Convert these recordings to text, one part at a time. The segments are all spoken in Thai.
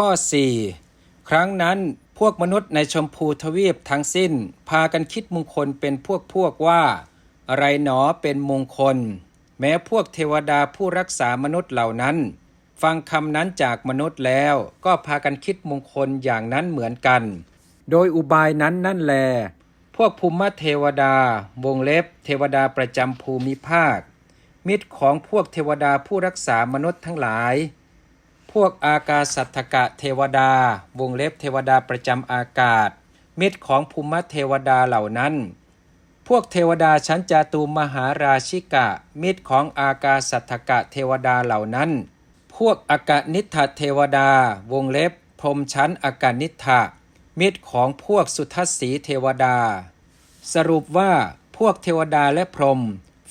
ข้อ 4 ครั้งนั้นพวกมนุษย์ในชมพูทวีปทั้งสิ้น พากันคิดมงคลเป็นพวกพวกว่า อะไรหนอเป็นมงคล แม้พวกเทวดาผู้รักษามนุษย์เหล่านั้น ฟังคำนั้นจากมนุษย์แล้วก็พากันคิดมงคลอย่างนั้นเหมือนกัน โดยอุบายนั้นนั่นแล พวกภูมิเทวดาวงเล็บ เทวดาประจำภูมิภาค มิตรของพวกเทวดาผู้รักษามนุษย์ทั้งหลาย วกอากาสัตถกะเทวดา วงเล็บเทวดาประจำอากาศ มิตรของภูมิเทวดาเหล่านั้น พวกเทวดาชั้นจาตุมหาราชิกะ มิตรของอากาสัตถกะเทวดาเหล่านั้น พวกอากานิทธเทวดา วงเล็บ พรมชั้นอากานิธะมิตรของพวกสุทัศสีเทวดา สรุปว่าพวกเทวดาและพรหม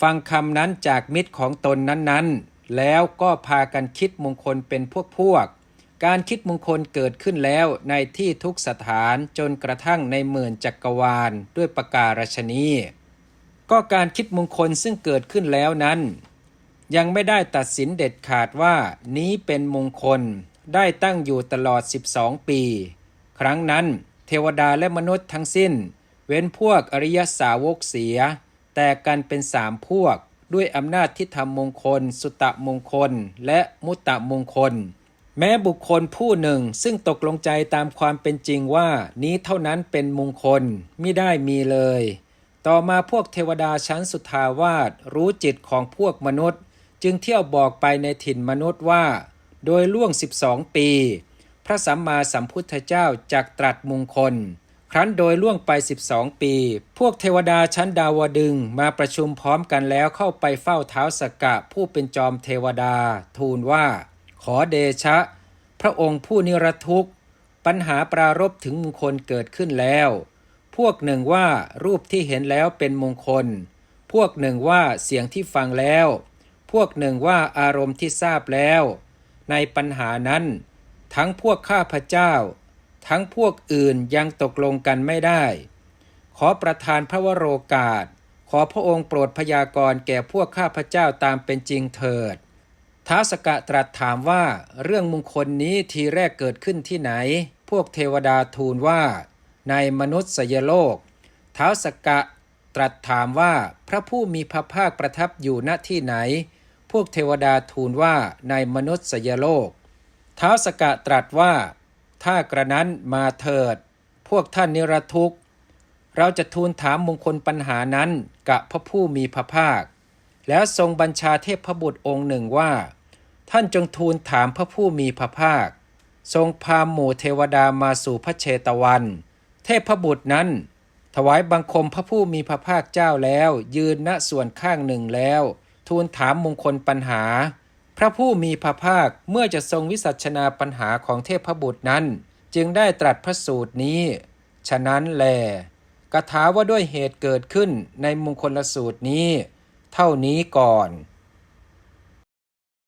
ฟังคำนั้นจากมิตรของตนนั้นๆ แล้วก็พากันคิดมงคลเป็นพวกพวกๆการคิดมงคลเกิดขึ้นแล้วในที่ทุกสถานจนกระทั่งในหมื่นจักรวาลด้วยประการฉนีก็การคิดมงคลซึ่งเกิดขึ้นแล้วนั้น ยังไม่ได้ตัดสินเด็ดขาดว่านี้เป็นมงคลได้ตั้งอยู่ตลอด 12 ปี ครั้งนั้นเทวดาและมนุษย์ทั้งสิ้น เว้นพวกอริยสาวกเสีย แต่กันเป็นสามพวก ด้วยอำนาจทิฏฐมงคล สุตะมงคล และมุตตะมงคล แม้บุคคลผู้หนึ่งซึ่งตกลงใจตามความเป็นจริงว่านี้เท่านั้นเป็นมงคลไมิได้มีเลย ต่อมาพวกเทวดาชั้นสุทาวาสรู้จิตของพวกมนุษย์ จึงเที่ยวบอกไปในถิ่นมนุษย์ว่า โดยล่วง 12 ปี พระสัมมาสัมพุทธเจ้าจักตรัสมงคล ครั้นโดยล่วงไป 12 ปี พวกเทวดาชั้นดาวดึงมาประชุมพร้อมกันแล้วเข้าไปเฝ้าเท้าสกกะผู้เป็นจอมเทวดา ทูลว่า ขอเดชะ พระองค์ผู้นิรทุกข์ ปัญหาปรารบถึงมงคลเกิดขึ้นแล้ว พวกหนึ่งว่ารูปที่เห็นแล้วเป็นมงคล พวกหนึ่งว่าเสียงที่ฟังแล้ว พวกหนึ่งว่าอารมณ์ที่ทราบแล้ว ในปัญหานั้น ทั้งพวกข้าพเจ้า ทั้งพวกอื่นยังตกลงกันไม่ได้ ขอประทานพระวโรกาส ขอพระองค์โปรดพยากรณ์แก่พวกข้าพเจ้าตามเป็นจริงเถิด ท้าสกะตรัสถามว่าเรื่องมงคลนี้ทีแรกเกิดขึ้นที่ไหน พวกเทวดาทูลว่า ในมนุษย์สยโลก ท้าสกะตรัสถามว่าพระผู้มีพระภาคประทับอยู่ณที่ไหน พวกเทวดาทูลว่าในมนุษย์สยโลกท้าสกะตรัสว่า ถ้ากระนั้นมาเถิด พวกท่านนิรทุกข์ เราจะทูลถามมงคลปัญหานั้นกับพระผู้มีพระภาค แล้วทรงบัญชาเทพบุตรองค์หนึ่งว่า ท่านจงทูลถามพระผู้มีพระภาค ทรงพาหมู่เทวดามาสู่พระเชตวัน เทพบุตรนั้น ถวายบังคมพระผู้มีพระภาคเจ้าแล้ว ยืนณส่วนข้างหนึ่งแล้ว ทูลถามมงคลปัญหา พระผู้มีพระภาคเมื่อจะทรงวิสัชนาปัญหาของเทพบุตรนั้น จึงได้ตรัสพระสูตรนี้ ฉะนั้นแลกถาว่าด้วยเหตุเกิดขึ้นในมงคลสูตรนี้ เท่านี้ก่อน